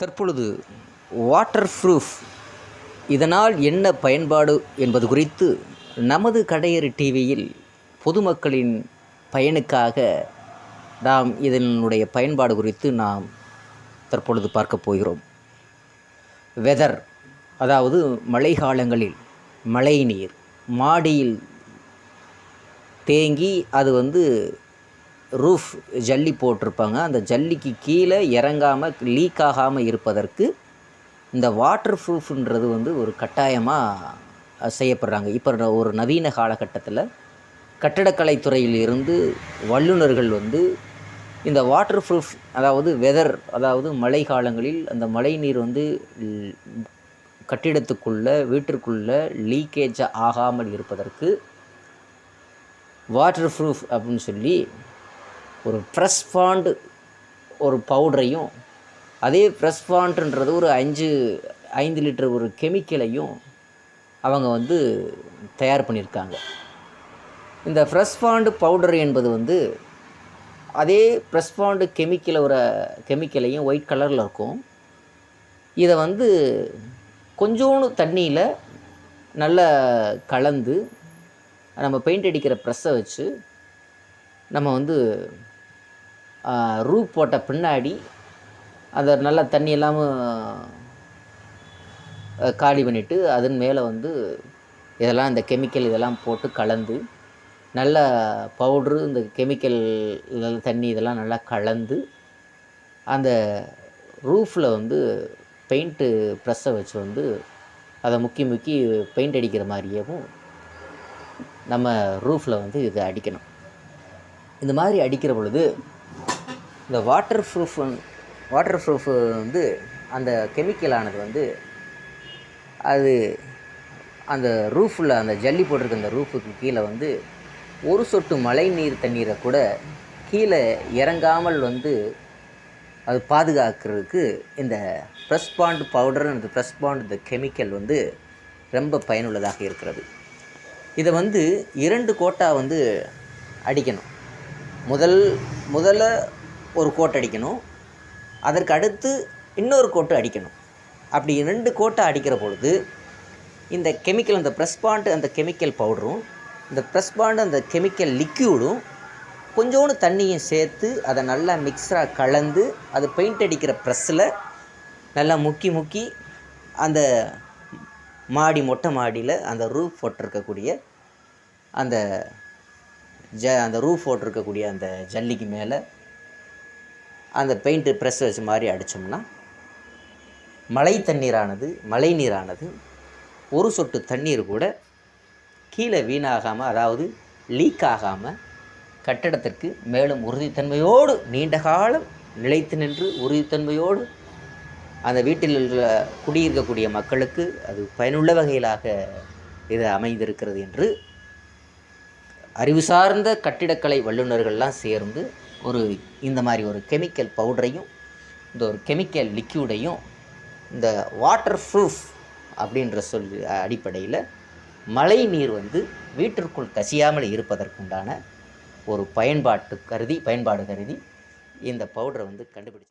தற்பொழுது water proof இதனால் என்ன பயன்பாடு என்பது குறித்து நமது கடையறு டிவியில் பொதுமக்களின் பயனுக்காக நாம் இதனுடைய பயன்பாடு குறித்து நாம் தற்பொழுது பார்க்க போகிறோம். வெதர் அதாவது மழை காலங்களில் மழை நீர் மாடியில் தேங்கி அது வந்து ரூஃப் ஜல்லி போட்டிருப்பாங்க. அந்த ஜல்லிக்கு கீழே இறங்காமல் லீக் ஆகாமல் இருப்பதற்கு இந்த வாட்டர் ப்ரூஃப்ன்றது வந்து ஒரு கட்டாயமாக செய்யப்படுறாங்க. இப்போ ஒரு நவீன காலகட்டத்தில் கட்டடக்கலைத்துறையில் இருந்து வல்லுநர்கள் வந்து இந்த வாட்டர் ப்ரூஃப் அதாவது வெதர் அதாவது மழை காலங்களில் அந்த மழை நீர் வந்து கட்டிடத்துக்குள்ளே வீட்டிற்குள்ளே லீக்கேஜ் ஆகாமல் இருப்பதற்கு வாட்டர் ப்ரூஃப் அப்படின்னு சொல்லி ஒரு ப்ரெஸ் ஃபாண்டு ஒரு பவுடரையும் அதே ப்ரெஸ் ஃபாண்ட்ன்றது ஒரு அஞ்சு ஐந்து லிட்டர் ஒரு கெமிக்கலையும் அவங்க வந்து தயார் பண்ணியிருக்காங்க. இந்த ஃப்ரெஷ் ஃபாண்டு பவுடர் என்பது வந்து அதே ப்ரெஸ் ஃபாண்டு கெமிக்கல் ஒரு கெமிக்கலையும் ஒயிட் கலரில் இருக்கும். இதை வந்து கொஞ்சோண்டு தண்ணியில் நல்லா கலந்து நம்ம பெயிண்ட் அடிக்கிற ப்ரெஸ்ஸை வச்சு நம்ம வந்து ரூப் போட்ட பின்னாடி அதை நல்லா தண்ணி இல்லாமல் காலி பண்ணிவிட்டு அதன் மேலே வந்து இதெல்லாம் இந்த கெமிக்கல் இதெல்லாம் போட்டு கலந்து நல்ல பவுட்ரு இந்த கெமிக்கல் இதெல்லாம் தண்ணி இதெல்லாம் நல்லா கலந்து அந்த ரூஃபில் வந்து பெயிண்ட்டு ப்ரெஸ்ஸை வச்சு வந்து அதை முக்கி முக்கி பெயிண்ட் அடிக்கிற மாதிரியேவும் நம்ம ரூஃபில் வந்து இதை அடிக்கணும். இந்த மாதிரி அடிக்கிற பொழுது இந்த வாட்டர் ப்ரூஃப் வாட்டர் ப்ரூஃப் வந்து அந்த கெமிக்கலானது வந்து அது அந்த ரூஃபில் அந்த ஜல்லி போட்டிருக்க அந்த ரூஃபுக்கு கீழே வந்து ஒரு சொட்டு மழை நீர் தண்ணீரை கூட கீழே இறங்காமல் வந்து அது பாதுகாக்கிறதுக்கு இந்த ப்ரெஸ் பாண்ட் பவுடர் இந்த ப்ரெஸ் பாண்ட் இந்த கெமிக்கல் வந்து ரொம்ப பயனுள்ளதாக இருக்கிறது. இதை வந்து இரண்டு கோட்டா வந்து அடிக்கணும். முதல் முதல்ல ஒரு கோட் அடிக்கணும். அதற்கு அடுத்து இன்னொரு கோட்டு அடிக்கணும். அப்படி ரெண்டு கோட்டை அடிக்கிற பொழுது இந்த கெமிக்கல் அந்த ப்ரெஸ் பாண்டு அந்த கெமிக்கல் பவுடரும் இந்த ப்ரெஸ் பாண்டு அந்த கெமிக்கல் லிக்யூடும் கொஞ்சோண்டு தண்ணியும் சேர்த்து அதை நல்லா மிக்ஸராக கலந்து அது பெயிண்ட் அடிக்கிற ப்ரெஸ்ஸில் நல்லா முக்கி முக்கி அந்த மாடி மொட்டை மாடியில் அந்த ரூஃப் போட்டிருக்கக்கூடிய அந்த ஜ அந்த ரூஃப் போட்டிருக்கக்கூடிய அந்த ஜல்லிக்கு மேலே அந்த பெயிண்ட்டு ப்ரெஸ் வச்ச மாதிரி அடித்தோம்னா மழை தண்ணீரானது மழை நீரானது ஒரு சொட்டு தண்ணீர் கூட கீழே வீணாகாமல் அதாவது லீக் ஆகாமல் கட்டடத்திற்கு மேலும் உறுதித்தன்மையோடு நீண்ட காலம் நிலைத்து நின்று உறுதித்தன்மையோடு அந்த வீட்டில் உள்ள குடியிருக்கக்கூடிய மக்களுக்கு அது பயனுள்ள வகையிலாக இது அமைந்திருக்கிறது என்று அறிவு சார்ந்த கட்டிடக்கலை வல்லுநர்கள்லாம் சேர்ந்து ஒரு இந்த மாதிரி ஒரு கெமிக்கல் பவுடரையும் இந்த ஒரு கெமிக்கல் லிக்யூடையும் இந்த வாட்டர் ப்ரூஃப் அப்படின்ற சொல் அடிப்படையில் மழை நீர் வந்து வீட்டிற்குள் கசியாமல் இருப்பதற்குண்டான ஒரு பயன்பாட்டு கருதி பயன்பாடு கருதி இந்த பவுடரை வந்து கண்டுபிடிச்சு